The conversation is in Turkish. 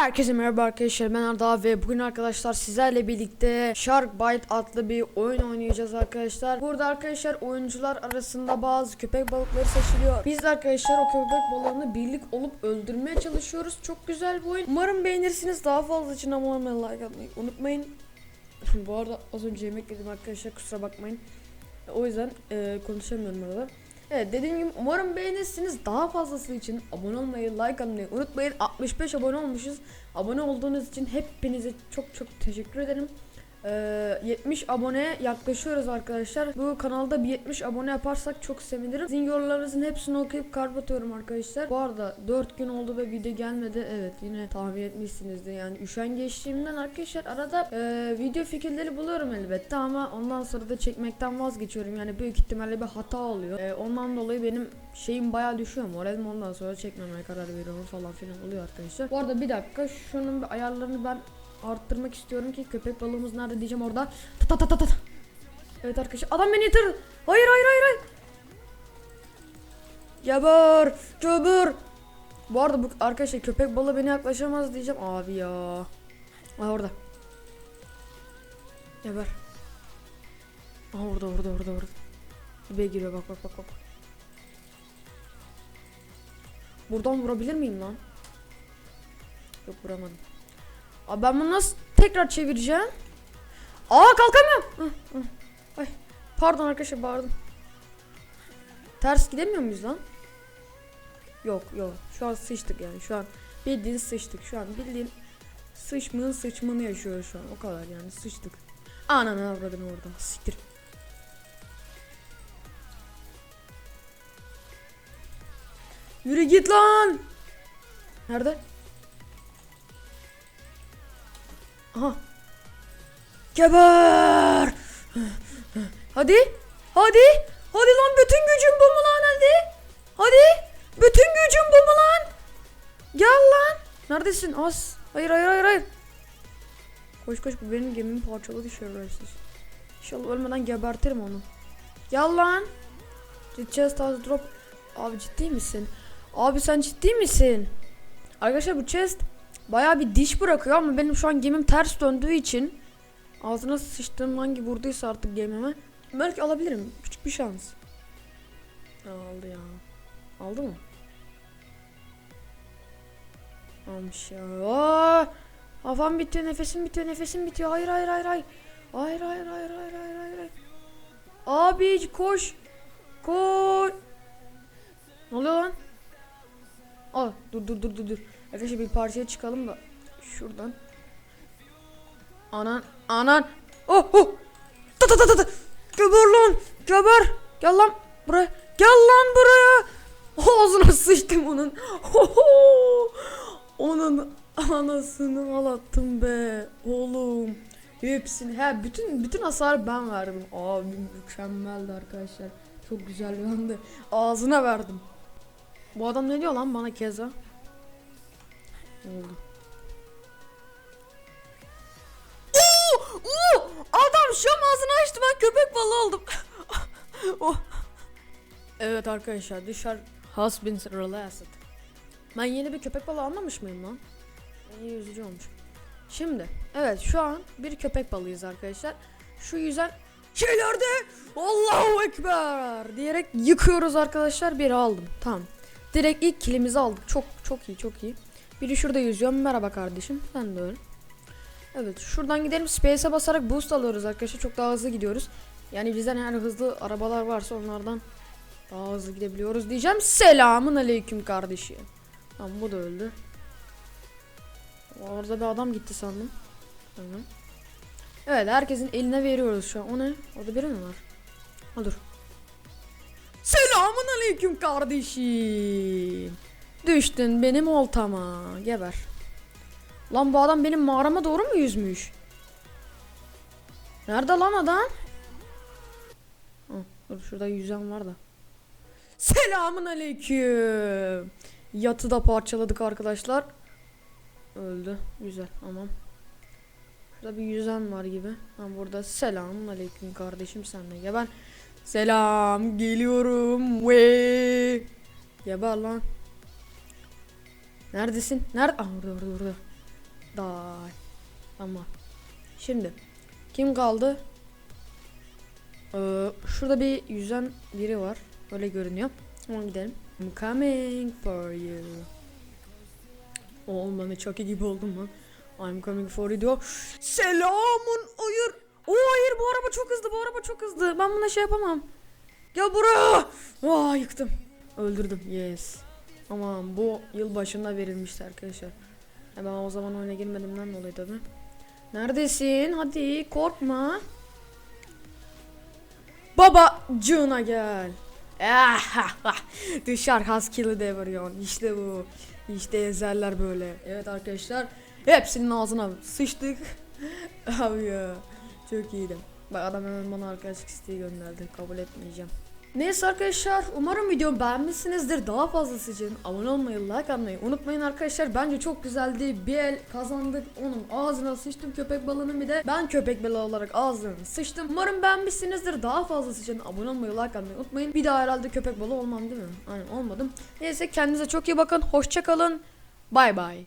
Herkese merhaba arkadaşlar ben Arda ve bugün arkadaşlar sizlerle birlikte Shark Bite adlı bir oyun oynayacağız arkadaşlar. Burada arkadaşlar oyuncular arasında bazı köpek balıkları seçiliyor. Biz de arkadaşlar o köpek balığını birlik olup öldürmeye çalışıyoruz. Çok güzel bir oyun. Umarım beğenirsiniz. Daha fazla için abone olmayı, like atmayı unutmayın. Bu arada az önce yemek yedim arkadaşlar kusura bakmayın. O yüzden e, konuşamıyorum arada. Evet dediğim gibi umarım beğenirsiniz. Daha fazlası için abone olmayı, like atmayı unutmayın. 65 abone olmuşuz. Abone olduğunuz için hepinize çok çok teşekkür ederim. Ee, 70 aboneye yaklaşıyoruz arkadaşlar. Bu kanalda bir 70 abone yaparsak çok sevinirim. Sizin yorumlarınızın hepsini okuyup kalp arkadaşlar. Bu arada 4 gün oldu ve video gelmedi. Evet yine tahmin etmişsinizdir. Yani üşengeçliğimden arkadaşlar arada e, video fikirleri buluyorum elbette ama ondan sonra da çekmekten vazgeçiyorum. Yani büyük ihtimalle bir hata oluyor. E, ondan dolayı benim şeyim bayağı düşüyor. Moralim ondan sonra çekmemeye karar veriyorum falan filan oluyor arkadaşlar. Bu arada bir dakika şunun bir ayarlarını ben arttırmak istiyorum ki köpek balığımız nerede diyeceğim orada. Ta ta ta ta ta. Evet arkadaşlar adam beni yitir. Hayır hayır hayır hayır. Geber, geber. Bu arada bu arkadaşlar köpek balığı beni yaklaşamaz diyeceğim. Abi ya. Aa orada. Geber. Aa orada orada orada orada. Be giriyor bak bak bak bak. Buradan vurabilir miyim lan? Yok vuramadım. Abi ben bunu nasıl tekrar çevireceğim? Aa kalkamıyorum. Ay. Pardon arkadaşlar bağırdım. Ters gidemiyor muyuz lan? Yok yok. Şu an sıçtık yani. Şu an bildiğin sıçtık. Şu an bildiğin sıçmığın sıçmını yaşıyoruz şu an. O kadar yani sıçtık. Ananı avradını oradan. Siktir. Yürü git lan. Nerede? Aha. Geber. Hadi. Hadi. Hadi lan bütün gücüm bu mu lan hadi. Hadi. Bütün gücüm bu mu lan? Gel lan. Neredesin? Az. Hayır hayır hayır hayır. Koş koş bu benim gemimi parçaladı şerefsiz. İnşallah ölmeden gebertirim onu. Gel lan. Gideceğiz taze drop. Abi ciddi misin? Abi sen ciddi misin? Arkadaşlar bu chest Bayağı bir diş bırakıyor ama benim şu an gemim ters döndüğü için ağzına sıçtığım hangi vurduysa artık gemime belki alabilirim. Küçük bir şans. Aldı ya. Aldı mı? Almış ya. Aa! Hafam bitiyor, nefesim bitiyor, nefesim bitiyor. Hayır hayır hayır hayır. Hayır hayır hayır hayır hayır hayır. hayır. Abi koş. Koş. Ne oluyor lan? Aa dur dur dur dur dur. Arkadaşlar bir parçaya çıkalım da şuradan. Anan anan. Oh oh. Ta ta ta ta. ta. Geber lan. Geber. Gel lan buraya. Gel lan buraya. Ağzına sıçtım onun. Onun anasını ağlattım be oğlum. Hepsini he bütün bütün hasarı ben verdim. Abi mükemmeldi arkadaşlar. Çok güzel bir andı. Ağzına verdim. Bu adam ne diyor lan bana keza? Oldu? Oo! Oo! Adam şam ağzını açtı ben köpek balığı oldum. oh. Evet arkadaşlar dışarı has been released. Ben yeni bir köpek balığı almamış mıyım lan? İyi üzücü olmuş. Şimdi evet şu an bir köpek balığıyız arkadaşlar. Şu yüzen şeylerde Allahu Ekber diyerek yıkıyoruz arkadaşlar. Bir aldım. Tamam. Direkt ilk kilimizi aldık. Çok çok iyi çok iyi. Biri şurada yüzüyor. Merhaba kardeşim. Sen de öyle. Evet şuradan gidelim. Space'e basarak boost alıyoruz arkadaşlar. Çok daha hızlı gidiyoruz. Yani bizden yani hızlı arabalar varsa onlardan daha hızlı gidebiliyoruz diyeceğim. Selamun aleyküm kardeşim. Tamam bu da öldü. Orada bir adam gitti sandım. Evet herkesin eline veriyoruz şu an. O ne? Orada biri mi var? Ha dur. Selamun aleyküm kardeşim. Düştün benim oltama. Geber. Lan bu adam benim mağarama doğru mu yüzmüş? Nerede lan adam? Hı, dur şurada yüzen var da. Selamun aleyküm. Yatı da parçaladık arkadaşlar. Öldü. Güzel. Tamam. Burada bir yüzen var gibi. Ha burada selamun aleyküm kardeşim sen de geber. Selam geliyorum ve geber lan. Neredesin? Nerede? Aa orada orada orada. Die. Tamam. Şimdi kim kaldı? Ee, şurada bir yüzen biri var. Öyle görünüyor. Ona gidelim. I'm coming for you. Olmanı çok iyi gibi oldum lan. I'm coming for you diyor. Selamun hayır. Oo hayır bu araba çok hızlı bu araba çok hızlı. Ben buna şey yapamam. Gel buraya. Aa yıktım. Öldürdüm. Yes. Aman bu yıl başında verilmişti arkadaşlar. Ya ben o zaman oyuna girmediğimden dolayı tabi. Neredesin? Hadi korkma. Babacığına gel. Ah, Dışarı Husky'li deviriyor. İşte bu. İşte ezerler böyle. Evet arkadaşlar. Hepsinin ağzına sıçtık. Abi ya. Çok iyiydi. Bak adam hemen bana arkadaşlık isteği gönderdi. Kabul etmeyeceğim. Neyse arkadaşlar umarım videomu beğenmişsinizdir. Daha fazlası için abone olmayı, like atmayı unutmayın arkadaşlar. Bence çok güzeldi. Bir el kazandık. Onun ağzına sıçtım köpek balığının bir de. Ben köpek balığı olarak ağzına sıçtım. Umarım beğenmişsinizdir. Daha fazlası için abone olmayı, like atmayı unutmayın. Bir daha herhalde köpek balığı olmam değil mi? Aynen olmadım. Neyse kendinize çok iyi bakın. Hoşça kalın. Bay bay.